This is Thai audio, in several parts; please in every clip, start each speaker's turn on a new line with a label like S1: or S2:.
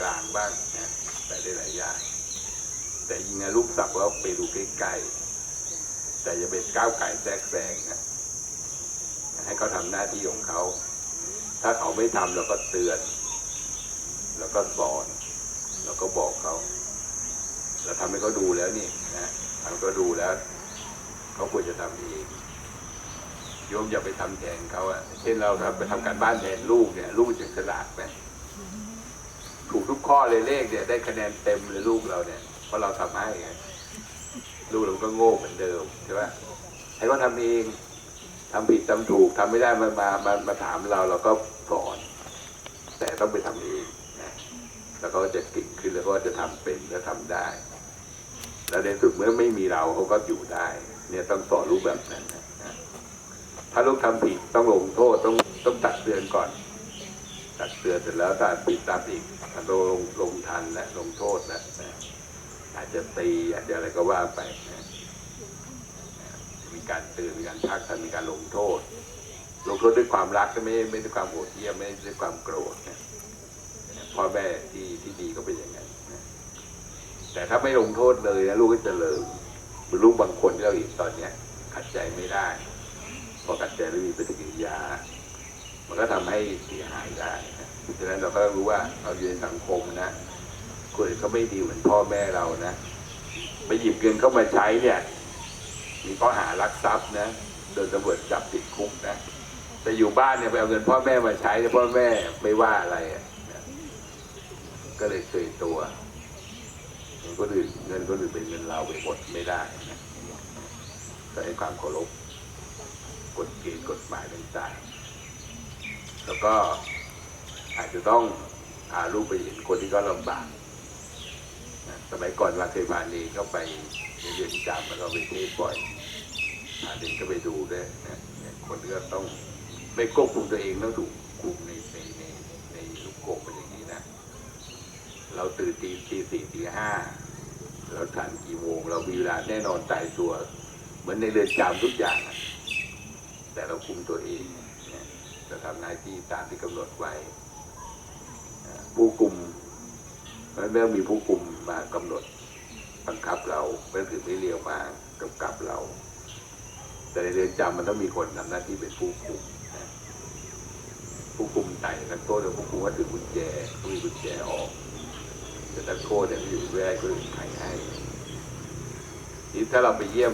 S1: กลางบ้างนะใส่ได้หลายอย่างแต่ยิงนะลูกสักว่าไปดูใกล้ๆแต่อย่าไปก้าวไก่แทรกแซงนะให้เขาทำหน้าที่ของเขา ถ้าเขาไม่ทำเราก็เตือน แล้วก็สอน แล้วก็บอกเขา เราทำให้เขาดูแล้วนี่นะทำก็ดูแล้ว เขาควรจะทำเองโยมอย่าไปทำแทนเขาอะเช่นเราไปทำการบ้านแทนลูกเนี่ย ลูกจะฉลาดไหม ถูกทุกข้อเลยเลขเนี่ยได้คะแนนเต็มเลยลูกเราเนี่ยเพราะเราทำให้ไงลูกเราก็โง่เหมือนเดิมใช่ไหมให้เขาทำเองทำผิดทำถูกทำไม่ได้มามามามาถามเราเราก็สอน แต่ต้องไปทำเองนะแล้วก็จะเก่งขึ้นแล้วก็จะทำเป็นและทำได้ แล้วในสุดเมื่อไม่มีเราเขาก็อยู่ได้ เนี่ยต้องสอนลูกแบบนั้นนะถ้าลูกทำผิดต้องลงโทษต้องต้องตักเตือนก่อน ตักเตือนเสร็จแล้วถ้าผิดตามอีกต้องลงลงทันและลงโทษนะนะอาจจะตีอาจจะอะไรก็ว่าไปนะมีการเตือนมีการพักทันมีการลงโทษ ลงโทษด้วยความรักก็ไม่ไม่ด้วยความโหดเหี้ยมไม่ด้วยความโกรธนะพ่อแม่ที่ที่ดีก็เป็นอย่างนั้นนะแต่ถ้าไม่ลงโทษเลยนะลูกก็จะเลิมลูกบางคนที่เราเห็นตอนเนี้ยขัดใจไม่ได้ พอขัดใจแล้วมีปฏิกิริยา มันก็ทำให้เสียหายได้นะฉะนั้นเราก็ต้องรู้ว่าเราอยู่ในสังคมนะคนอื่นเขาไม่ดีเหมือนพ่อแม่เรานะไปหยิบเงินเข้ามาใช้เนี่ย มีข้อหารักทรัพย์นะโดนตำรวจจับติดคุกนะแต่อยู่บ้านเนี่ยไปเอาเงินพ่อแม่มาใช้พ่อแม่ไม่ว่าอะไรนะก็เลยเคยตัวเงินคนอื่นเงินคนอื่นเป็นเงินเราไปหมดไม่ได้นะต้องให้ความเคารพกฎเกณฑ์กฎหมายต่างๆ แล้วก็อาจจะต้องพาลูกไปเห็นคนที่เขาลำบากสมัยก่อนวาเคยพาเนรเข้าไปในเรือนจำแล้วก็ไปเทศบ่อยพาเนรก็ไปดูด้วยนะคนก็ต้องไม่ควบคุมตัวเองต้องถูกคุมในในในในลูกกรงเป็นอย่างนี้นะ เราตื่นตีตีสี่ตีห้าเราทันกี่โมง เรามีเวลาแน่นอนตายตัว เหมือนในเรือนจำทุกอย่าง แต่เราคุมตัวเอง เนี่ยเราหน้าที่ตามที่กำหนดไว้ผู้คุมมันไม่ต้องมีผู้คุมมากำหนดบังคับเราไม่ถือไม่เลี้ยวมากำกับเรา แต่ในเรือนจำมันต้องมีคนทำหน้าที่เป็นผู้คุมผู้คุมไต่กันโต้แต่ผู้คุมก็ถือกุญแจมีกุญแจออกแต่ตะโคเนี่ยอยู่แวกคนอื่นใครให้นี่ถ้าเราไปเยี่ยม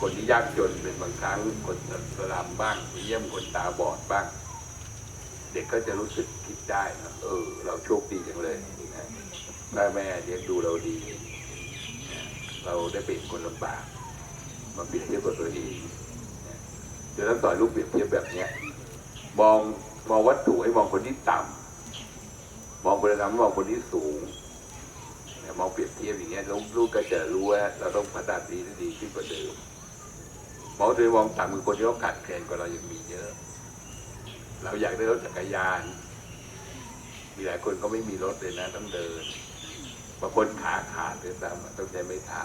S1: คนที่ยากจนเป็นบางครั้งคนสลามบ้างไปเยี่ยมคนตาบอดบ้าง เด็กก็จะรู้สึกคิดได้นะเออ เราโชคดีจังเลยนะแม่แม่เลี้ยงดูเราดี เราได้เป็นคนลำบากมาเปรียบเทียบกับตัวเองนะเดี๋ยวเราสอนลูกเปรียบเทียบแบบเนี้ยมองมองวัตถุให้มองคนที่ต่ำมองคนที่ต่ำมองคนที่สูงมองเปรียบเทียบอย่างเงี้ยลูกลูกก็จะรู้ว่าเราต้องพัฒนาดีดีขึ้นกว่าเดิมมองโดยมองต่ำคือคนที่เขาขาดแคลนกว่าเรายังมีเยอะ เราอยากได้รถจักรยาน มีหลายคนก็ไม่มีรถเลยนะ ต้องเดินบางคนขาขาดเลยซ้ำต้องใช้ไม้เท้า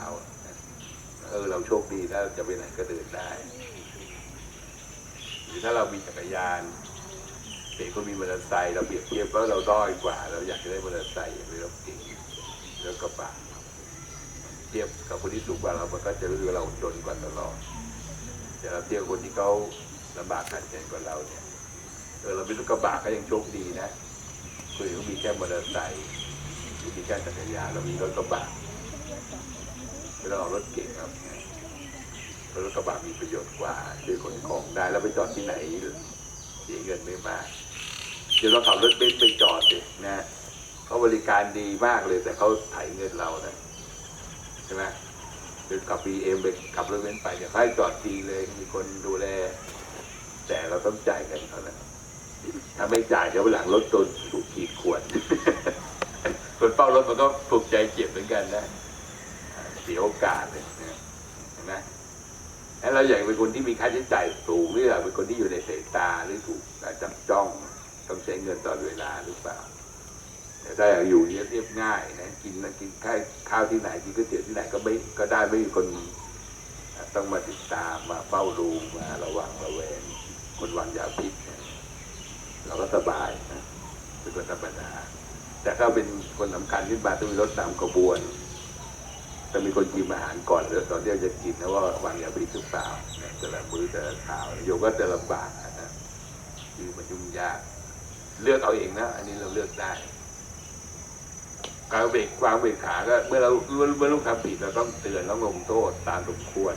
S1: เออเราโชคดีแล้วจะไปไหนก็เดินได้ หรือถ้าเรามีจักรยานเด็กก็มีมอเตอร์ไซค์เราเปรียบเทียบว่าเราด้อยกว่า เราอยากจะได้มอเตอร์ไซค์หรือรถเก๋งรถกระบะเทียบกับคนที่สูงกว่าเรา มันก็จะรู้สึกว่าเราจนกว่าตลอดแต่เราเทียบคนที่เขาลำบากขัดแคลนกว่าเราเนี่ย เออเราเป็นรถกระบะก็ยังโชคดีนะคนอื่นเขามีแค่มอเตอร์ไซค์มีแค่จักรยานเรามีรถกระบะไม่ต้องเอารถเก๋งครับรถกระบะมีประโยชน์กว่าช่วยขนของได้แล้วไปจอดที่ไหนเสียเงินไม่มากเดี๋ยวเราขับรถเบนซ์ไปจอดสินะเขาบริการดีมากเลย แต่เขาไถเงินเรานะใช่ไหมเดินขับบีเอ็มไปขับรถเบนซ์ไปเนี่ยเขาให้จอดฟรีเลยมีคนดูแล แต่เราต้องจ่ายเงินเขานะ ถ้าไม่จ่ายเดี๋ยวหลังรถตนถูกขีดข่วนคนเฝ้ารถมันก็ถูกใจเจ็บเหมือนกันนะเสียโอกาสเลยนะเห็นไหมแล้วเราอยากเป็นคนที่มีค่าใช้จ่ายสูงหรืออยากเป็นคนที่อยู่ในสายตาหรือถูกจับจ้องต้องใช้เงินตลอดเวลาหรือเปล่าแต่ถ้าอยากอยู่เรียบง่ายนะกินนะกินข้าวข้าวที่ไหนกินก๋วยเตี๋ยวที่ไหนก็ไม่ก็ได้ไม่มีคนต้องมาติดตามมาเฝ้าดูมาระวังระแวงคนวางยาพิษ เราก็สบายนะเป็นคนธรรมดาแต่ถ้าเป็นคนสำคัญขึ้นมาต้องมีรถตามขบวนจะมีคนกินอาหารก่อนแล้วตอนที่เราจะกินนะว่าวางยาพิษหรือเปล่าแต่ละมือแต่ละข่าโยก็จะลำบากนะคือมันยุ่งยาก เลือกเอาเองนะอันนี้เราเลือกได้การเบรกวางเบรกขาก็เมื่อเราเมื่อลูกทำผิดเราต้องเตือนแล้วลงโทษตามสมควร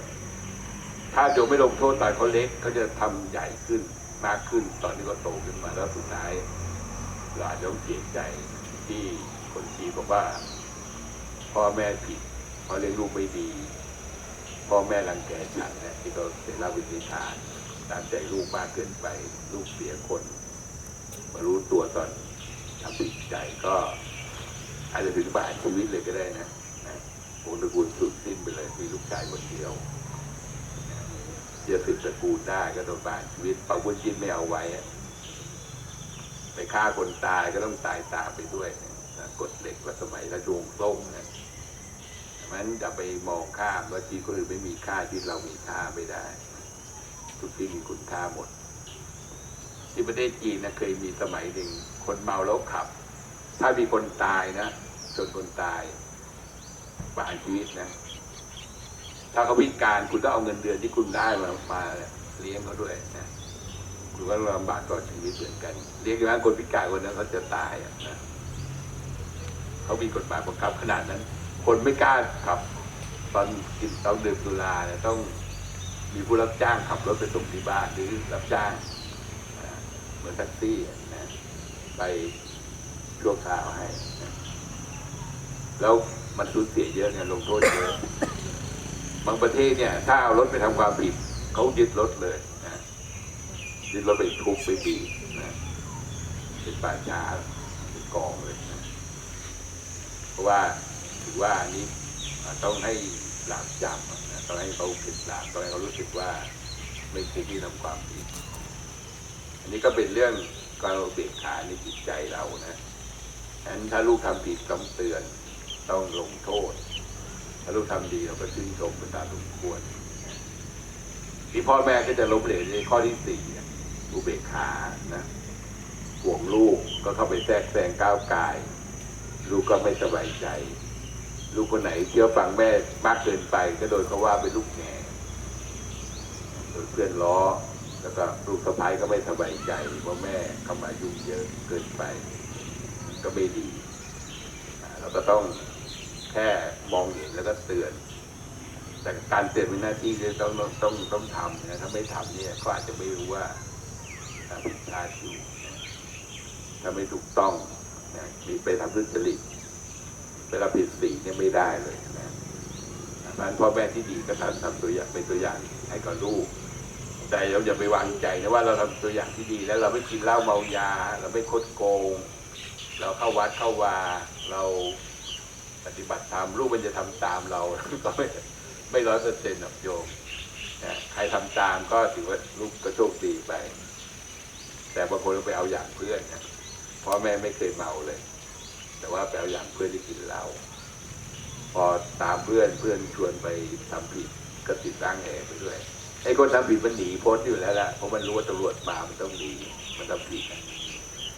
S1: ถ้าโยไม่ลงโทษตอนเขาเล็กเขาจะทำใหญ่ขึ้น มากขึ้นตอนที่เขาโตขึ้นมาแล้วสุดท้ายเราอาจะต้องเสียใจที่คนทีบอกว่า พ่อแม่ผิดเพราะเลี้ยงลูกไม่ดี พ่อแม่รังแกฉันนี่ยที่เขาเสียรับวิธีทานตามใจลูกมากเกินไป ลูกเสียคน มารู้ตัวตอนทำผิดใจก็อาจจะถึงบาดชีวิตเลยก็ได้นะนะวงตระกูลสุดสิ้นไปเลยมีลูกชายคนเดียว จะสืบตระกูลได้ก็ต้องบาดชีวิตเปาบุญจินไม่เอาไว้ไปฆ่าคนตายก็ต้องตายตามไปด้วยกฎเหล็กว่าสมัยราชวงศ์ทรงนะเพราะฉะนั้นอย่าไปมองข้ามว่าชีวิตคนอื่นไม่มีค่าชีวิตเรามีค่าไม่ได้ ทุกที่มีคุณค่าหมด ที่ประเทศจีนนะเคยมีสมัยหนึ่งคนเมาแล้วขับ ถ้ามีคนตายนะจนคนตายประหารชีวิตนะ ถ้าเขาพิการคุณต้องเอาเงินเดือนที่คุณได้มามาเลี้ยงเขาด้วยนะคุณก็ลำบากต่อชีวิตเหมือนกันเรียกว่าคนพิการคนนั้นเขาจะตายอะนะเขามีกฎหมายบังคับขนาดนั้น คนไม่กล้าขับ ตอนกินตอนดื่มสุราเนี่ยต้องมีผู้รับจ้างขับรถไปส่งที่บ้านหรือรับจ้างเหมือนแท็กซี่นะไปชั่วคราวให้นะแล้วมันสูญเสียเยอะเนี่ยลงโทษเยอะ บางประเทศเนี่ย ถ้าเอารถไปทำความผิดเขายึดรถเลยนะยึดรถไปทุบไปบีนะเป็นป่าช้าเป็นกองเลยนะเพราะว่าถือว่าอันนี้ต้องให้หลาบจำนะต้องให้เขาผิดหลาบต้องให้เขารู้สึกว่าไม่คุ้มที่ทำความผิด อันนี้ก็เป็นเรื่องการเบียดขาในจิตใจเรานะฉะนั้นถ้าลูกทำผิดต้องเตือนต้องลงโทษ ถ้าลูกทำดีเราก็ชื่นชมเป็นตามสมควรที่พ่อแม่ก็จะล้มเหลวในข้อที่สี่อุเบกขานะห่วงลูกก็เข้าไปแทรกแซงก้าวกาย ลูกก็ไม่สบายใจ ลูกคนไหนเชื่อฟังแม่มากเกินไป ก็โดนเขาว่าเป็นลูกแง่โดนเพื่อนล้อ แล้วก็ลูกสะพ้ายก็ไม่สบายใจว่าแม่เข้ามายุ่งเยอะเกินไป ก็ไม่ดี เราก็ต้อง แค่มองเห็นแล้วก็เตือน แต่การเตือนเป็นหน้าที่ที่ต้องต้องต้องทำนะถ้าไม่ทำเนี่ยเขาอาจจะไม่รู้ว่าผิดพลาดอยู่ถ้าไม่ถูกต้องนะมีไปทำทุจริตเวลาผิดสีเนี่ยไม่ได้เลยนะนั้นพ่อแม่ที่ดีก็ทำทำตัวอย่างเป็นตัวอย่างให้กับลูกแต่เราอย่าไปวางใจนะว่าเราทำตัวอย่างที่ดีแล้วเราไม่กินเหล้าเมายา เราไม่คดโกง เราเข้าวัดเข้าวาเรา ปฏิบัติธรรมลูกมันจะทำตามเราก็ไม่ไม่ร้อยเปอร์เซ็นต์หรอกโยมนะใครทำตามก็ถือว่าลูกก็โชคดีไป แต่บางคนไปเอาอย่างเพื่อนนะพ่อแม่ไม่เคยเมาเลย แต่ว่าไปเอาอย่างเพื่อนที่กินเหล้าพอตามเพื่อนเพื่อนชวนไปทำผิดก็ติดตั้งแอร์ไปด้วยไอ้คนทำผิดมันหนีพ้นอยู่แล้วล่ะเพราะมันรู้ว่าตำรวจมามันต้องหนีมันทำผิด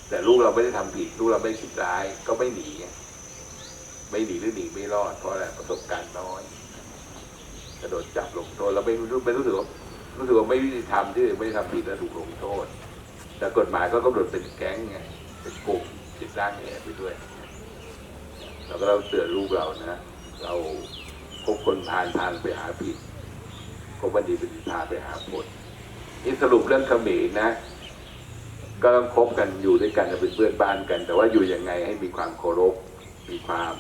S1: แต่ลูกเราไม่ได้ทำผิดลูกเราไม่คิดร้ายก็ไม่หนี ไม่หนีหรือหนีไม่รอดเพราะอะไรประสบการณ์น้อย กระโดดจับลงโทษเราไม่รู้ไม่รู้สึกว่ารู้สึกว่าไม่ยุติธรรมที่ไม่ได้ทำผิดแล้วถูกลงโทษ แต่กฎหมายก็กำหนดเป็นแก๊งไงเป็นกลุ่มติดร่างแอร์ไปด้วยเราก็เราเตือนลูกเรานะเราคบคนพาลพาลไปหาผิดคบวันดีเป็นพาไปหาผลนี่สรุปเรื่องเขมรนะ ก็ต้องคบกันอยู่ด้วยกันเป็นเพื่อนบ้านกัน แต่ว่าอยู่ยังไงให้มีความเคารพมีความ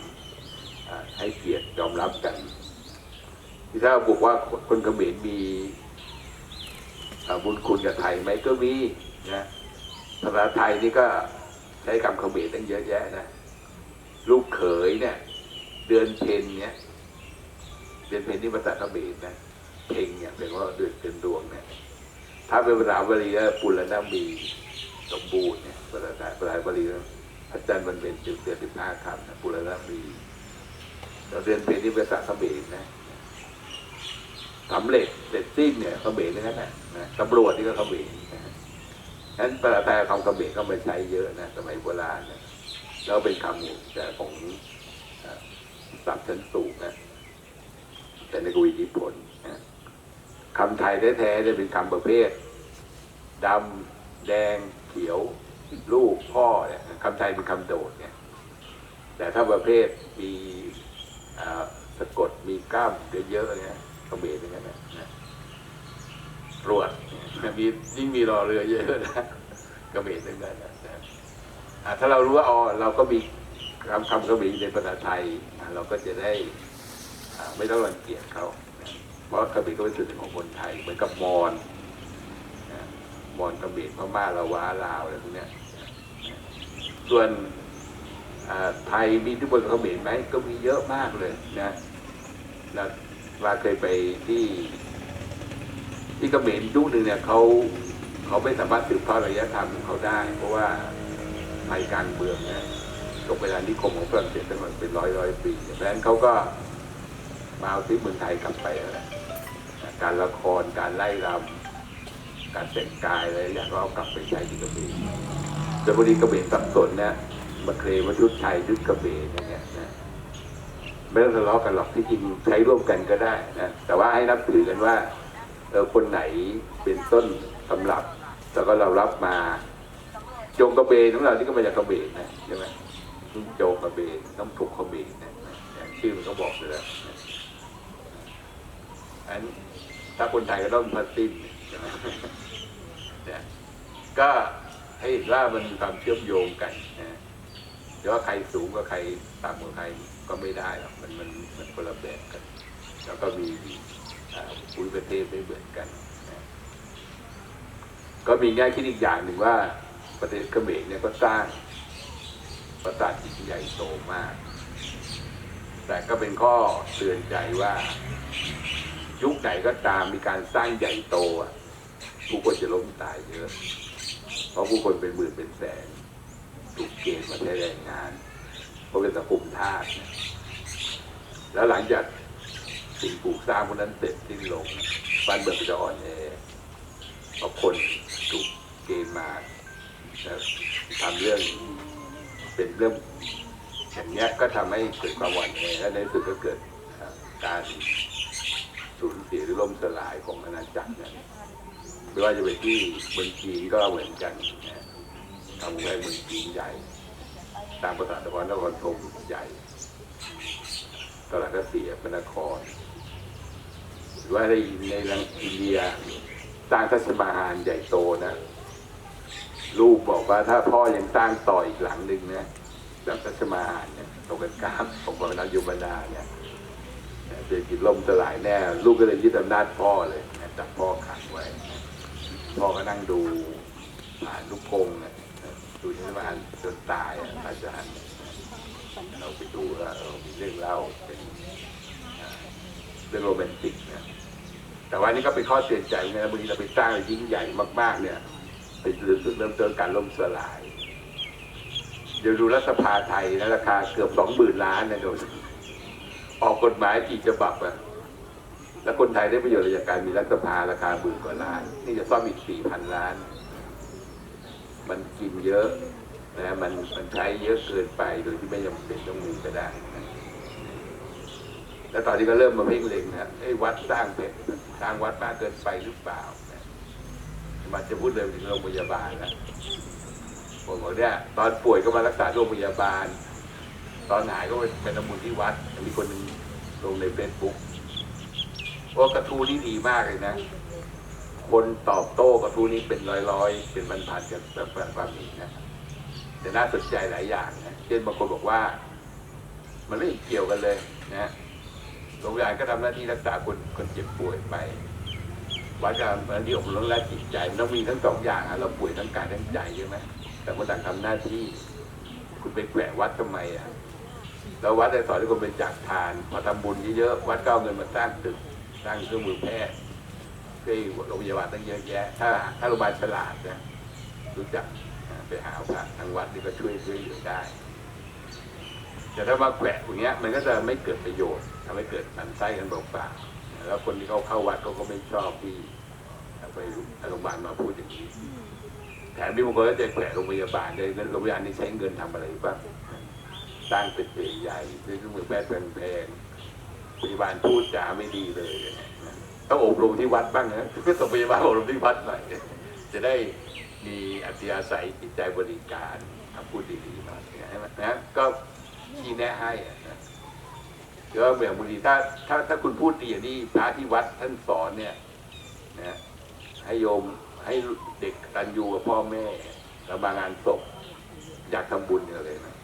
S1: ให้เกียรติยอมรับกันที่ถ้าบอกว่าคนเขมรมีบุญคุณกับไทยไหมก็มีนะภาษาไทยนี่ก็ใช้คำเขมรตั้งเยอะแยะนะลูกเขยเนี่ย เดือนเพ็ญเนี่ยเดือนเพ็ญนี่ภาษาเขมรนะเพงเนี่ยเป็นว่าเดือนเป็นดวงเนี่ยถ้าเป็นภาษาบาลีก็ปุรณมีสมบูรณ์เนี่ยภาษาไทยภาษาบาลีก็อาจารย์มันเป็นจุดเดือนสิบห้าคำนะปุรณมี เราเรียนเพลงที่ภาษาเขมรนะสำเร็จเสร็จสิ้นเนี่ยเขมรนั่นแหละนะตำรวจนี่ก็เขมรนะฉะนั้นภาษาไทยคำเขมรเข้ามาใช้เยอะนะสมัยโบราณนะแล้วเป็นคำแต่ของเอ่อศัพท์ชั้นสูงนะแต่ในกวีนิพนธ์นะคำไทยแท้ๆเนี่ยเป็นคำประเภทดำแดงเขียว ลูกพ่อเนี่ยคำไทยเป็นคำโดดเนี่ย แต่ถ้าประเภทมี สะกดมีกล้ามเยอะๆเนี่ยเขมรอย่างนั้นนะนะรวดเนี่มียิ่งมีรอเรือเยอะนะเขมรอย่างนั้นนะนะอ่าถ้าเรารู้ว่าอ๋อเราก็มีคำคำเขมรในภาษาไทย เราก็จะได้ไม่ต้องรังเกียจเขาเพราะเขมรก็เป็นส่วนหนึ่งของคนไทยเหมือนกับมอญนมอญเขมรพม่าละวาลาวอะไรพวกเนี้ยส่วน ไทยมีที่บนเขมรไหมก็มีเยอะมากเลยนะนะว่าเคยไปที่ ที่เขมรยุคหนึ่งเนี่ยเขาเขาไม่สามารถสืบทอดอารยธรรมของเขาได้ เพราะว่าภัยกางเมืองเนี่ยตกเวลานิคมของฝรั่งเศสตั้งแต่เป็นร้อยร้อยปีเพราะฉะนั้นเขาก็มาเอาที่เมืองไทยกลับไปนั่นแหละการละครการไล่รำการแต่งกายอะไรอย่างเอากลับไปใช้ที่เขมรแต่พอดีกระเบนสับสนนะ มาเคลมว่าชุดไทยชุดกระเบนอย่างเงี้ยนะไม่ต้องทะเลาะกันหรอกที่จริงใช้ร่วมกันก็ได้นะแต่ว่าให้นับถือกันว่าเออคนไหนเป็นต้นสำหรับ แล้วก็เรารับมาโจงกระเบนของเราที่ก็มาจากกระเบนนะใช่ไหมโจงกระเบนต้องถูกกระเบนนะชื่อมันก็บอกเลยนะอันถ้าคนไทยก็ต้องพัสตินใช่ไหมเนี่ยก็ให้เห็นว่ามันมีความเชื่อมโยงกันนะ แต่ว่าใครสูงกว่าใครต่ำกว่าใครก็ไม่ได้หรอกมันมันมันคนละแบบกัน แล้วก็มีอ่าภูมิประเทศไม่เหมือนกันนะก็มีแง่คิดอีกอย่างหนึ่งว่าประเทศเขมรเนี่ยก็สร้างปราสาทที่ใหญ่โตมาก แต่ก็เป็นข้อเตือนใจว่า ยุคไหนก็ตามมีการสร้างใหญ่โตอะผู้คนจะล้มตายเยอะ เพราะผู้คนเป็นหมื่นเป็นแสน เกณฑ์มาใช้แรงงานเพราะเป็นสังคมทาสเนี่ยแล้วหลังจากสิ่งปลูกสร้างพวกนั้นเสร็จสิ้นลงบ้านเมืองจะอ่อนแอเพราะคนถูกเกณฑ์มาทำเรื่องเป็นเรื่องอย่างเงี้ก็ทำให้เกิดความอ่นแอและในที่สุดก็เกิดการสูญเสียหรือล่มสลายของอาณาจักรเนี่ยไม่ว่าจะไปที่เมืองจีนก็เหมือนกันนะทำให้เมืองจีนใหญ่ ตามประสาทนครนครธมใหญ่ ตลาดก็เสียเป็นครหรือว่าในในรังอินเดียสร้างทัศมาหารใหญ่โตนะลูกบอกว่าถ้าพ่อยังสร้างต่ออีกหลังหนึ่งนะแบบทัศมาหารเนี่ยตรงกันข้ามของพระนายุบนาเนี่ยเศรษฐกิจล่มสลายแน่ ลูกก็เลยยึดอำนาจพ่อเลยจับพ่อขังไว้ พ่อก็นั่งดูผ่านลูกกงเนี่ย ดูที่มาจนตายอาจารย์เราไปดูแล้วเออมีเรื่องเล่าเป็นเรื่องโรแมนติกนะแต่ว่านี่ก็เป็นข้อเตือนใจนะบางทีเราไปสร้างยิ่งใหญ่มาก ๆ เนี่ยเป็นจุดเริ่มต้นการล่มสลายเดี๋ยวดูรัฐสภาไทยนะราคาเกือบสองหมื่นล้านนะโดนออกกฎหมายกี่ฉบับอะแล้วคนไทยได้ประโยชน์อะไรจากการมีรัฐสภาราคาหมื่นกว่าล้าน นี่จะซ่อมอีกสี่พันล้าน มันกินเยอะนะมันมันใช้เยอะเกินไปโดยที่ไม่จำเป็นต้องมีก็ได้นะแล้วตอนนี้ก็เริ่มมาเพ่งเล็งนะไอ้วัดสร้างเพชรสร้างวัดมากเกินไปหรือเปล่านะมันจะพูดเรื่องถึงโรงพยาบาลนะผมบอกเนี่ยตอนป่วยก็มารักษาโรงพยาบาล ตอนหายก็ไปเป็นทำบุญที่วัด มีคนหนึงลงในเฟซบุ๊กเพราะกระทู้นี่ดีมากเลยนะ คนตอบโต้กระทู้นี้เป็นร้อยๆ เป็นพันๆกันแบบแบบความมีนะแต่น่าสนใจหลายอย่างนะเช่นบางคนบอกว่า มันไม่เกี่ยวกันเลยนะโรงพยาบาลก็ทำหน้าที่รักษาคนคนเจ็บป่วยไปวัดก็มันที่อบรมและจิตใจมันต้องมีทั้งสองอย่างเราป่วยทั้งกายทั้งใจใช่ไหมแต่คนต่างทำหน้าที่ คุณไปแขวะวัดทำไมอะแล้ววัดได้สอนให้คนเป็นจักทานพอทำบุญเยอะๆวัดก็เอาเงินมาสร้างตึกสร้างเครื่องมือแพทย์ ที่โรงพยาบาลตั้งเยอะแยะ ถ้าถ้าโรงพยาบาลฉลาดนะรู้จักไปหาพระทางวัดนี่ก็ช่วยช่วยเหลือได้ แต่ถ้ามาแขวะอย่างเงี้ย มันก็จะไม่เกิดประโยชน์ทำให้เกิดมันไส้กันเปล่าๆแล้วคนที่เขาเข้าวัดเขาก็ไม่ชอบที่ไปโรงพยาบาลมาพูดอย่างนี้แถมมีบางคนก็จะแขวะโรงพยาบาลเลยโรงพยาบาลนี่ใช้เงินทำอะไรบ้างสร้างตึกใหญ่ๆซื้อเครื่องมือแพทย์แพงๆพยาบาลพูดจาไม่ดีเลยนะ ต้องอบรมที่วัดบ้างนะก็ต้องพยาบาลอบรมที่วัดหน่อยจะได้มีอัธยาศัยจิตใจบริการทำพูดดีๆหน่ยนะนะก็ชี้แนะให้อะนะแล้วแบบบางทีถ้าถ้าถ้าคุณพูดดีอย่างนี้พระที่วัดท่านสอนเนี่ยนะให้โยมให้เด็กตันยูกับพ่อแม่แล้วมางานศพอยากทำบุญกันเลยนะ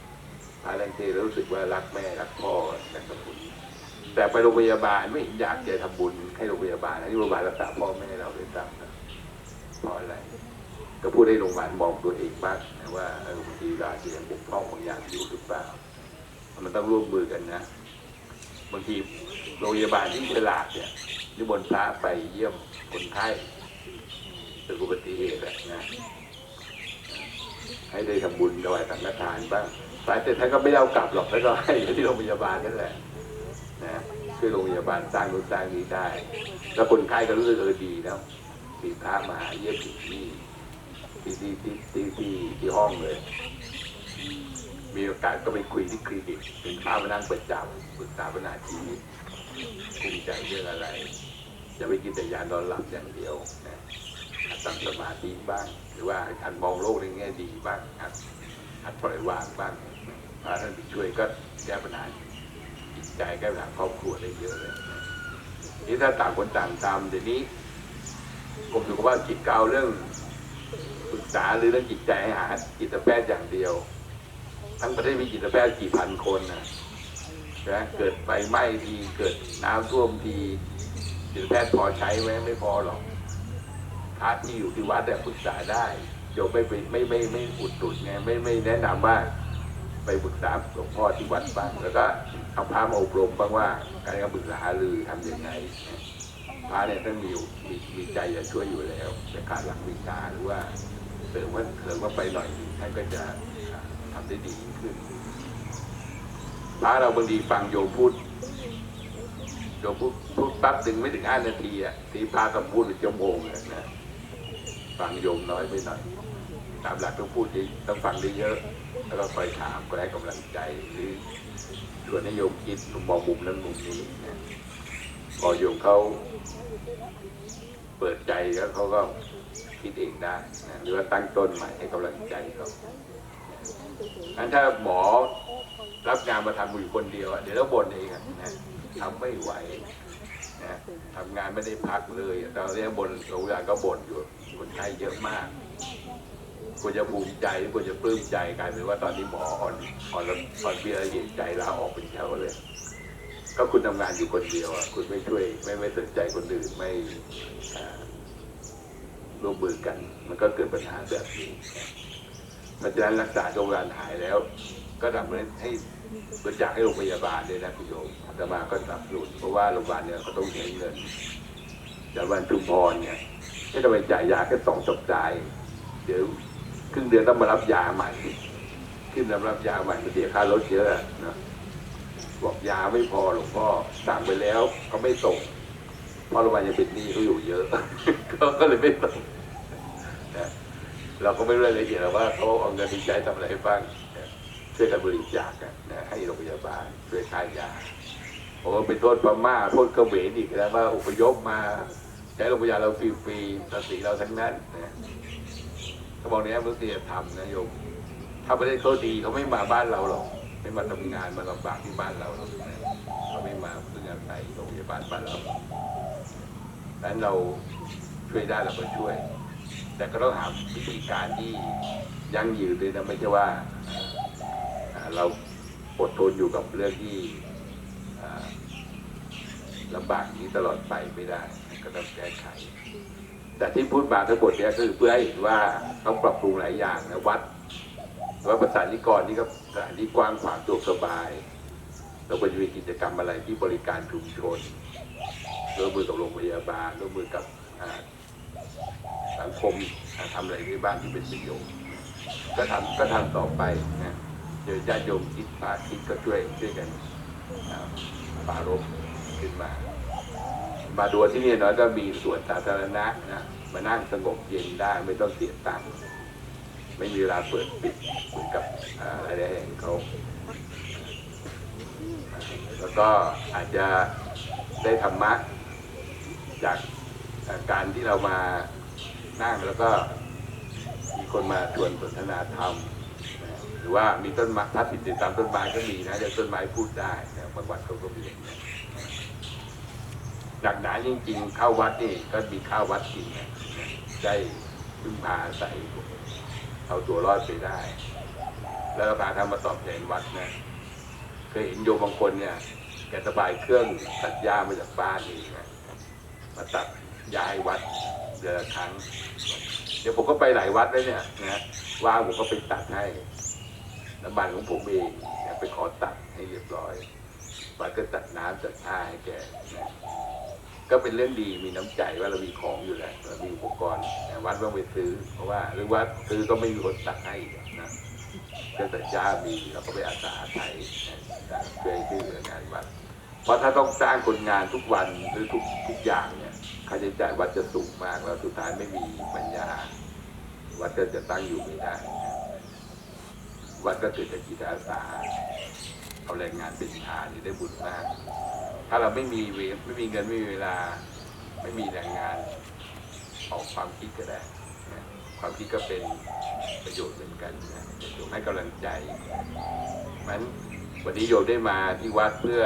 S1: พระทันเทแล้วรู้สึกว่ารักแม่รักพ่ออยากทำบุญ แต่ไปโรงพยาบาลไม่อยากจะทำบุญให้โรงพยาบาลให้โรงพยาบาลรักษาพ่อแม่เราเลยซ้ำนะเพราะอะไรก็พูดให้โรงพยาบาลมองตัวเองบ้างนะว่าบางทีเราอาจจะยังบกพร่องบางอย่างอยู่หรือเปล่า มันต้องร่วมมือกันนะบางทีโรงพยาบาลที่ฉลาดเนี่ยนิมนต์พระไปเยี่ยมคนไข้เกิดอุบัติเหตุนะให้ได้ทำบุญถวายสังฆทานบ้างสายแต่ท่านก็ไม่เอากลับหรอกท่านก็ให้ที่โรงพยาบาลนั่นแหละ ช่วยโรงพยาบาลสร้างนู้นสร้างนี้ได้ แล้วคนไข้ก็รู้สึกเออดีนะมีพระมาเยี่ยมที่ที่ที่ที่ที่ที่ที่ห้องเลย มีโอกาสก็ไปคุยที่คลินิกเป็นพระมานั่งประจำปรึกษาปัญหาชีวิตภูมิใจเรื่องอะไรอย่าไปกินแต่ยานอนหลับอย่างเดียวนะหัดตั้งสมาธิบ้าง หรือว่าหัดมองโลกในแง่ดีบ้างหัดหัดปล่อยวางบ้างพระท่านไปช่วยก็แก้ปัญหา ใจแก้ปัญหาครอบครัวได้เยอะเลยนี่ถ้าต่างคนต่างทำเดี๋ยวนี้กรมสุขภาพจิตเกเอาเรื่องปรึกษาหรือเรื่องจิตใจให้หาจิตแพทย์อย่างเดียว ทั้งประเทศมีจิตแพทย์กี่พันคนนะนะเกิดไฟไหม้ทีเกิดน้ำท่วมทีจิตแพทย์พอใช้ไหมไม่พอหรอกพระที่อยู่ที่วัดแต่ยปรึกษาได้โยมไม่ไม่ไม่ไม่อุดหนุนไงไม่ไม่แนะนำว่า ไปปรึกษาหลวงพ่อที่วัดบ้างแล้วก็เอาพระมาอบรมบ้างว่าการปรึกษาหารือทำยังไงพระเนี่ยต้องมีอยู่มีมีใจจะช่วยอยู่แล้วแต่ขาดหลักวิชาหรือว่าเสริมว่าเสริมว่าไปหน่อยท่านก็จะทำได้ดีขึ้นพระเราบางทีฟังโยมพูดโยมพูดพูดปั๊บถึงไม่ถึงห้านาทีอะทีพระต้องพูดเป็นชั่วโมงนะฟังโยมน้อยไปหน่อยตามหลักต้องพูดดีต้องฟังได้เยอะ แล้วก็คอยถามก็ให้กำลังใจหรือชวนให้โยมคิดมองมุมนั้นมุมนี้นะพอโยมเขาเปิดใจแล้วเขาก็คิดเองได้นะหรือว่าตั้งต้นใหม่ให้กำลังใจเขาอันถ้าหมอรับงานมาทำอยู่คนเดียวเดี๋ยวเราบ่นเองนะทำไม่ไหวนะทำงานไม่ได้พักเลยตอนนี้บ่นโรงพยาบาลก็บ่นอยู่คนไข้เยอะมาก ควรจะภูมิใจควรจะปลื้มใจกลายเป็นว่าตอนนี้หมออ่อนอ่อนอ่อนเพลียเหตุใจลาออกเป็นแถวเลย ก็คุณทำงานอยู่คนเดียวอะคุณไม่ช่วย ไม่ไม่สนใจคนอื่นไม่ร่วมมือกัน มันก็เกิดปัญหาแบบนี้เพราะฉะนั้นรักษาโรงพยาบาลหายแล้ว ก็ทำให้ให้บริจาคให้โรงพยาบาลด้วยนะคุณโยมอาตมาก็สนับสนุนเพราะว่าโรงพยาบาลเนี่ยเขาต้องใช้เงินจากวันชุมพรเนี่ยให้เราไปจ่ายยาแค่สองสัปดาห์เดี๋ยว ครึ่งเดือนต้องมารับยาใหม่ขึ้นมารับยาใหม่มันเสียค่ารถเยอะนะบอกยาไม่พอหลวงพ่อสั่งไปแล้วเขาไม่ส่งเพราะโรงพยาบาลยังเป็นหนี้เขาอยู่เยอะก็เลยไม่ส่งนะเราก็ไม่รู้รายละเอียดว่าเขาเอาเงินที่ใช้ทำอะไรบ้างช่วยกันบริจาคนะให้โรงพยาบาลช่วยค่ายาผมว่าเป็นโทษพม่าโทษเขมรอีกแล้วว่าอพยพมา ใช้โรงพยาบาลเราฟรีๆภาษีเราทั้งนั้นนะ เขาบอกเนี่ยมนุษยธรรมนะโยม ถ้าประเทศเขาดีเขาไม่มาบ้านเราหรอก ไม่มาทำงานมาลำบากที่บ้านเราหรอกนะเขาไม่มาเพื่ออาศัยโรงพยาบาลบ้านเราดังนั้นเราช่วยได้เราก็ช่วย แต่ก็ต้องหาวิธีการที่ยั่งยืนด้วยนะไม่ใช่ว่า เราอดทนอยู่กับเรื่องที่อ่าลำบากนี้ตลอดไปไม่ได้ ก็ต้องแก้ไข แต่ที่พูดมาทั้งหมดเนี้ยคือเพื่อให้เห็นว่าต้องปรับปรุงหลายอย่างนะวัดวัดประสานนิกรนี่ก็สถานที่กว้างขวางสะดวกสบายเราควรจะมีกิจกรรมอะไรที่บริการชุมชนร่วมมือกับโรงพยาบาลร่วมมือกับสังคมทำอะไรที่บ้านที่เป็นประโยชน์ก็ทำก็ทำต่อไปนะเดี๋ยวญาติโยมคิดพาคิดก็ช่วยช่วยกันอ่าปรารบขึ้นมา มาดูที่นี่เนาะก็มีสวนสาธารณะนะมานั่งสงบเย็นได้ไม่ต้องเสียตังค์ไม่มีเวลาเปิดปิดเหมือนกับอะไรแห่งเขาแล้วก็อาจจะได้ธรรมะจากการที่เรามานั่งแล้วก็มีคนมาชวนสนทนาธรรมหรือว่ามีต้นไม้ถ้าติดติดตามต้นไม้ก็มีนะเดี๋ยวต้นไม้พูดได้นะบางวัดเขาก็มีอย่างนี้ หนักหนาจริงๆเข้าวัดนี่ก็มีข้าววัดกินนะได้พึ่งพาอาศัยเอาตัวรอดไปได้ แล้วพาทำมาตอบแทนวัดนะเคยเห็นโยมบางคนเนี่ยแกสบายเครื่องตัดหญ้ามาจากบ้านเองนะมาตัดหญ้าให้วัดเดือนละครั้ง เดี๋ยวผมก็ไปหลายวัดแล้วเนี่ยนะว่าผมก็ไปตัดให้น้ำบันของผมเองไปขอตัดให้เรียบร้อยวัดก็ตัดน้ำตัดผ้าให้แกนะ ก็เป็นเรื่องดีมีน้ำใจว่าเรามีของอยู่แล้วเรามีอุปกรณ์แต่วัดต้องไปซื้อ เพราะว่าหรือว่าซื้อก็ไม่มีคนตัดให้นะก็แต่จ้ามีเราก็ไปอาสาไทยช่วยช่วยเหลืองานวัด เพราะถ้าต้องจ้างคนงานทุกวันหรือทุกทุกอย่างเนี่ยค่าใช้จ่ายวัดจะสูงมากแล้วสุดท้ายไม่มีปัญญา วัดก็จะตั้งอยู่ไม่ได้วัดก็เกิดจากจิตอาสาเอาแรงงานเป็นฐานได้บุญมาก ถ้าเราไม่มีเวไม่มีเงินไม่มีเวลา ไม่มีแรงงานออกความคิดก็ได้นะความคิดก็เป็นประโยชน์เหมือนกันนะโยมให้กำลังใจมันวันนี้โยมได้มาที่วัดเพื่อ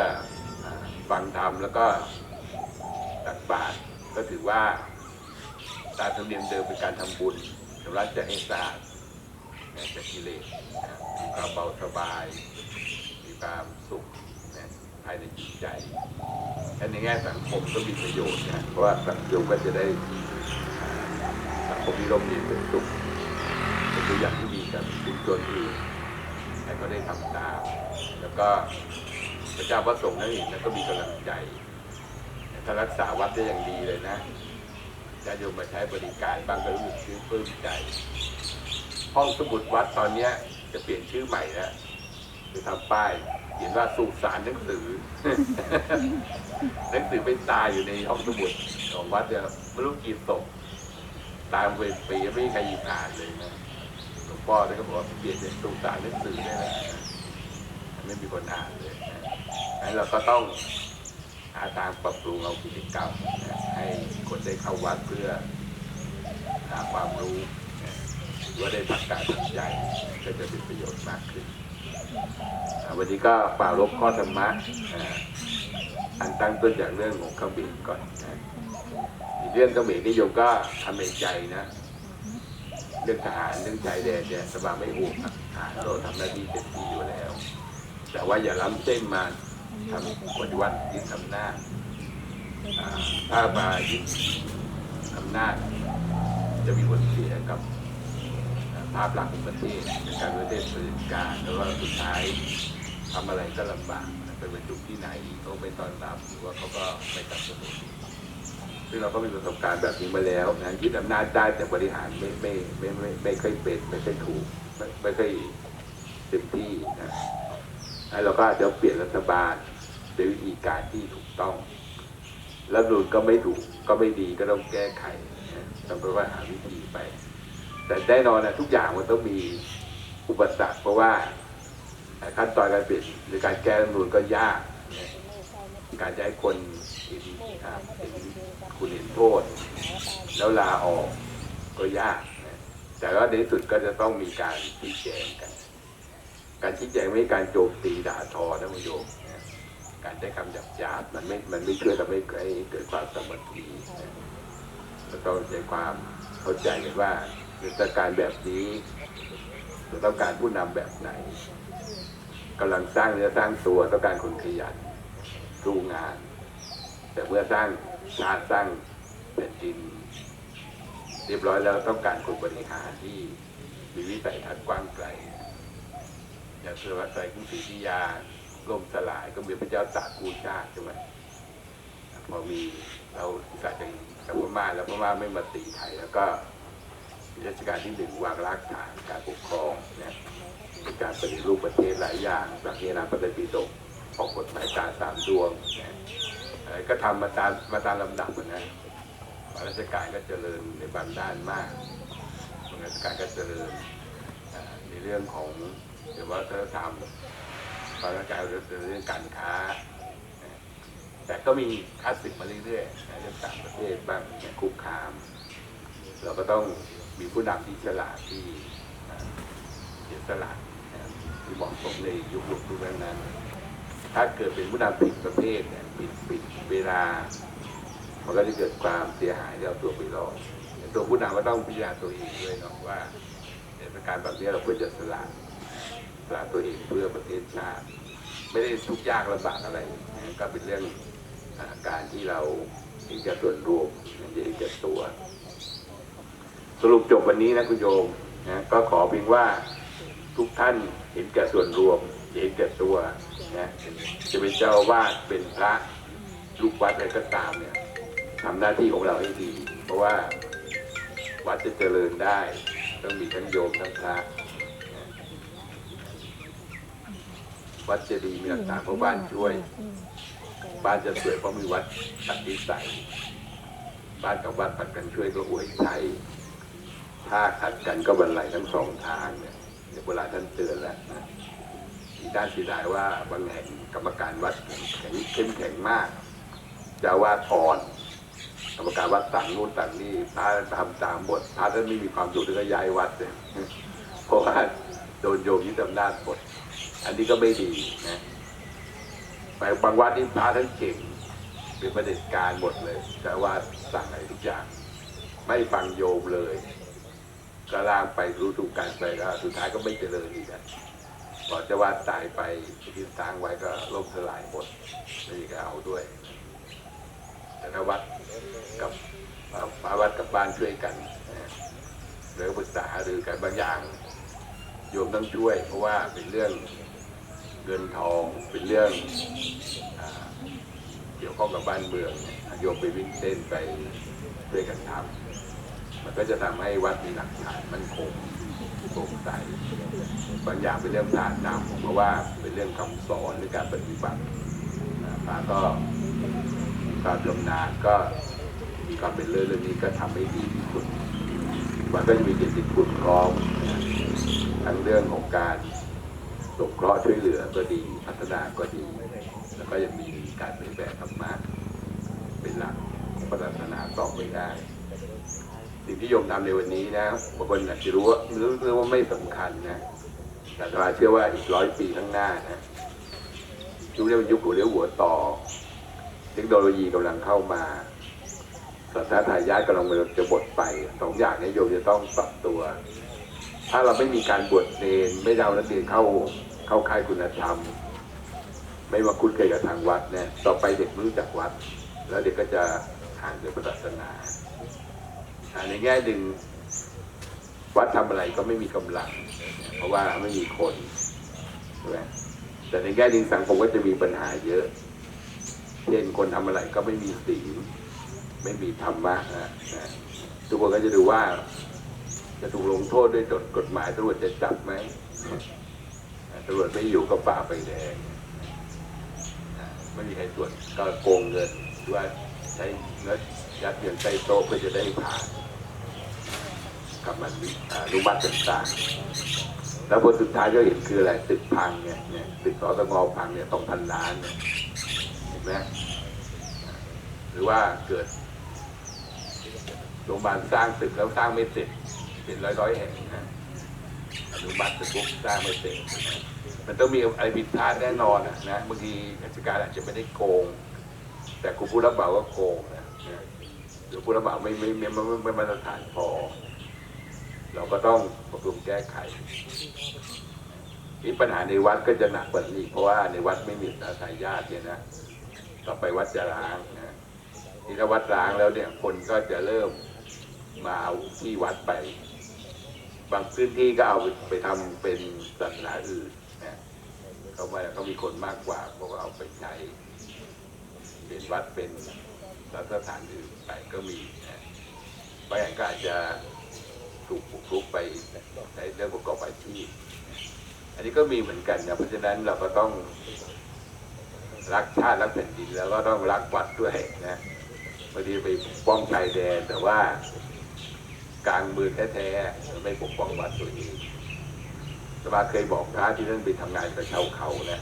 S1: ฟังธรรมแล้วก็ตักบาตรก็ถือว่าตามธรรมเนียมเดิมเป็นการทำบุญชำระใจให้สะอาดนะจากกิเลสมีความเบาสบาย มีความสุข ภายในจิตใจและในแง่สังคมก็มีประโยชน์นะเพราะว่าสังคมก็จะได้สังคมที่ร่มเย็นเป็นสุขเป็นตัวอย่างที่ดีกับชุมชนอื่นแต่ก็ได้ทำตามแล้วก็พระเจ้าพระสงฆ์นั่นเองแล้วก็มีกำลังใจถ้ารักษาวัดได้อย่างดีเลยนะญาติโยมมาใช้บริการบางก็รู้สึกชื่นปลื้มใจ ห้องสมุดวัดตอนเนี้ยจะเปลี่ยนชื่อใหม่แล้วจะทำป้าย เขียนว่าสุสานหนังสือ หนังสือเป็นตายอยู่ในห้องสมุดของวัดเนี่ยไม่รู้กี่ศพตามเวรปีไม่มีใครหยิบอ่านเลยนะหลวงพ่อท่านก็บอกว่าเปลี่ยนเป็นสุสานหนังสือได้แล้วไม่มีคนอ่านเลยนะงั้นเราก็ต้องหาทางปรับปรุงเอากิจกรรมนะให้คนได้เข้าวัดเพื่อหาความรู้ว่าได้พักการทางใจก็จะเป็นประโยชน์มากขึ้น วันนี้ก็เป่ารบข้อธรรมะอันตั้งต้นจากเรื่องของเครื่องบินก่อนนะเรื่องเขมรนิยมก็ทำในใจนะ เรื่องทหารเรื่องชายแดนเนี่ยสบายไม่ห่วงทหารเราทำหน้าที่เต็มที่อยู่แล้ว แต่ว่าอย่าล้ำเส้นมาทำปฏิวัติยึดอำนาจถ้ามายึดอำนาจจะมีผลเสียกับ ภาพลักษณ์ของประเทศการประเทศเผด็จการแล้วก็สุดท้ายทำอะไรก็ลำบากไปบรรจุที่ไหนเขาไม่ต้อนรับหรือว่าเขาก็ไม่สนับสนุนซึ่งเราก็มีประสบการณ์แบบนี้มาแล้วนะยึดอำนาจได้แต่บริหารไม่ไม่ไม่ไม่ไม่ค่อยเป็นไม่ค่อยถูกไม่ไม่ค่อยเต็มที่นะแล้วเราก็อาจจะเปลี่ยนรัฐบาลด้วยวิธีการที่ถูกต้องแล้วนูนก็ไม่ถูกก็ไม่ดีก็ต้องแก้ไขนะต้องไปว่าหาวิธีไป แต่แน่นอนนะทุกอย่างมันต้องมีอุปสรรคเพราะว่าขั้นตอนการเปลี่ยนหรือการแก้รัฐมนูนก็ยาก การจะให้คนเห็นอ่าเห็นคุณเห็นโทษ แล้วลาออกก็ยาก แต่ว่าในที่สุดก็จะต้องมีการชี้แจงกัน การชี้แจงไม่การโจมตีด่าทอนะคุณโยมการใช้คำหยาบหยาบมันไม่ มันไม่ช่วยทำให้เกิดความสมัคคีนะเราต้องใช้ความเข้าใจกันว่า ยุทธการแบบนี้เราต้องการผู้นำแบบไหนกำลังสร้างเนื้อสร้างตัวต้องการคนขยันสู้งาน แต่เมื่อสร้างชาติสร้างแผ่นดิน เรียบร้อยแล้วต้องการคนบริหารที่มีวิสัยทัศน์กว้างไกลอย่างสุรวัตไตรกุศรีธิยาล่มสลายก็มีพระเจ้าตากกูชาติใช่ไหมพอมีเราอุตส่าห์จะกับพม่าแล้วพม่าไม่มาตีไทยแล้วก็ รัชกาลที่หนึ่งวางรากฐานการปกครองเนี่ยเป็นการปฏิรูปประเทศหลายอย่างหลักเนราปฏิปิฎกออกกฎหมายตาสามดวงนะเอ่อก็ทำมาตามมาตามลำดับนะราชการก็เจริญในบางด้านมากบางราชการก็เจริญในเรื่องของเกี่ยวกับวัฒนธรรมบางราชการเจริญเรื่องการค้า แต่ก็มีคลาสสิกมาเรื่อยๆเรื่องต่างประเทศบ้างคุกคาม เราก็ต้อง มีผู้นำที่ฉลาดที่เสียสละนะครับที่เหมาะสมในยุคยุคยุคนั้น ถ้าเกิดเป็นผู้นำผิดประเภทเนี่ยผิดผิดเวลา มันก็จะเกิดความเสียหายที่เอาตัวไปรอดตัวผู้นำก็ต้องพิจารณาตัวเองด้วยเนาะว่าในสถานการณ์แบบนี้เราควรจะสละสละตัวเองเพื่อประเทศชาติ ไม่ได้ทุกยากลำบากอะไร ก็เป็นเรื่องการที่เราเห็นแก่ส่วนรวมเห็นแก่ตัว สรุปจบวันนี้นะคุณโยมนะก็ขอเพียงว่าทุกท่านเห็นแก่ส่วนรวม เห็นแก่ตัวนะจะเป็นเจ้าวาดเป็นพระลูกวัดอะไรก็ตามเนี่ยทำหน้าที่ของเราให้ดี เพราะว่าวัดจะเจริญได้ ต้องมีทั้งโยมทั้งพระวัดจะดีมีหลักฐานเพราะบ้านช่วย บ้านจะสวยเพราะมีวัดตัดนิสัยบ้านกับวัดปัดกันช่วยก็อวยใจ ถ้าขัดกันก็บรรลัยทั้งสองทางเนี่ยเดี๋ยวเวลาท่านเตือนแล้วนะที่ด้านสีดายว่าบางแห่งกรรมการวัดแข็งเข้มแข็งมากจะว่าอ่อนกรรมการวัดต่างนู่นต่างนี่พระทำตามบทพระท่านไม่มีความสุขถึงก็ย้ายวัดเลยเพราะว่าโดนโยมยึดอำนาจหมดอันนี้ก็ไม่ดีนะไปบางวัดนี่พระท่านเก่งเป็นประเด็จการหมดเลย แต่ว่าสั่งอะไรทุกอย่าง ไม่ฟังโยมเลย ก็ล่างไปรู้ถูกกันไปก็สุดท้ายก็ไม่เจริญอีกอะก่อจะว่าตายไปที่สร้างไว้ก็ล่มสลายหมดไม่มีใครเอาด้วยแต่วัดกับพระวัดกับบ้านช่วยกันนะหรือปรึกษาหรือกันบางอย่างโยมต้องช่วย เพราะว่าเป็นเรื่องเงินทองเป็นเรื่องอเกี่ยวข้องกับบ้านเมืองโยมไปวิ่งเต้นไปช่วยกันทำ มันก็จะทำให้วัดมีหลักฐานมั่นคงโปร่งใสบางอย่างเป็นเรื่องผ่านนำเพราะว่าเป็นเรื่องคำสอนหรือการปฏิบัติพระก็มีความชำนาญก็มีความเป็นเลิศเรื่องนี้ก็ทำให้ดีที่สุดมันก็จะมีเกียรติคุณพร้อมนะทั้งเรื่องของการสงเคราะห์ช่วยเหลือก็ดีพัฒนาก็ดี แล้วก็ยังมีการเผยแผ่ธรรมะเป็นหลักของศาสนาต่อไปได้ สิ่งที่โยมทำในวันนี้นะบางคนอาจจะรู้ว่ารู้รู้ว่าไม่สำคัญนะแต่อาตมาเชื่อว่าอีกร้อยปีข้างหน้านะยุคเรียกว่ายุคหัวเรียวหัวต่อ เทคโนโลยีกำลังเข้ามาศาสนาทายาทกำลังจะบดไปสองอย่างนี้โยมจะต้องปรับตัว ถ้าเราไม่มีการบวชเนรไม่ได้เอานักเรียนเข้าเข้าค่ายคุณธรรม ไม่มาคุ้นเคยกับทางวัดเนี่ยต่อไปเด็กม่รู้จักวัด แล้วเด็กก็จะห่างจากศาสนา ในแง่หนึ่งวัดทำอะไรก็ไม่มีกำลัง เพราะว่าไม่มีคนใช่ไหมแต่ในแง่หนึ่งสังคมก็จะมีปัญหาเยอะเช่นคนทำอะไรก็ไม่มีศีไม่มีธรรมะนะทุกคนก็จะดูว่า จะถูกลงโทษด้วยกฎหมายตำรวจจะจับไหมตำรวจไม่อยู่ก็ฝ่าไปแดงไม่มีใครตรวจก็โกงเงินหรือว่าใช้เงินยัดเงินใส่โต๊ะเพื่อจะได้ผ่าน กับมันอนุมัติต่างๆแล้วผลสุดท้ายก็เห็นคืออะไรตึกพังเนี่ยเนี่ยตึกสตงพังเนี่ยสองพันล้านเนี่ยเห็นไหมหรือว่าเกิดโรงพยาบาลสร้างตึกแล้วสร้างไม่เสร็จเป็นร้อยร้อยแห่งนะอนุมัติปุ๊บสร้างไม่เสร็จมันต้องมีอะไรผิดพลาดแน่นอนอะนะบางทีราชการอาจจะไม่ได้โกง แต่ครูผู้รับเหมาก็โกงนะหรือผู้รับเหมาไม่ไม่ไม่ไม่ไม่มาตรฐานพอ เราก็ต้องปรับปรุงแก้ไขนี่ปัญหาในวัดก็จะหนักกว่านี้อีกเพราะว่าในวัดไม่มีสาสายญาติเนี่ยนะต่อไปวัดจะร้างนะที่ถ้าวัดร้างแล้วเนี่ยคนก็จะเริ่มมาเอาที่วัดไป บางพื้นที่ก็เอาไปทำเป็นศาสนาอื่นนะเขามาเขามีคนมากกว่าเพวกเอาไปใช้เป็นวัดเป็นสถานอื่นไปก็มีนะบางอย่างก็อาจจะ ถูกบุกรุกไปในเรื่องประกอบอาชีพอันนี้ก็มีเหมือนกันนะเพราะฉะนั้นเราก็ต้องรักชาติรักแผ่นดินแล้วก็ต้องรักวัดด้วยนะบางทีไปปกป้องชายแดนแต่ว่ากลางมือแท้ๆไม่ปกป้องวัดตัวเองสมาเคยบอกพระที่นั่นไปทำงานกับชาวเขานะ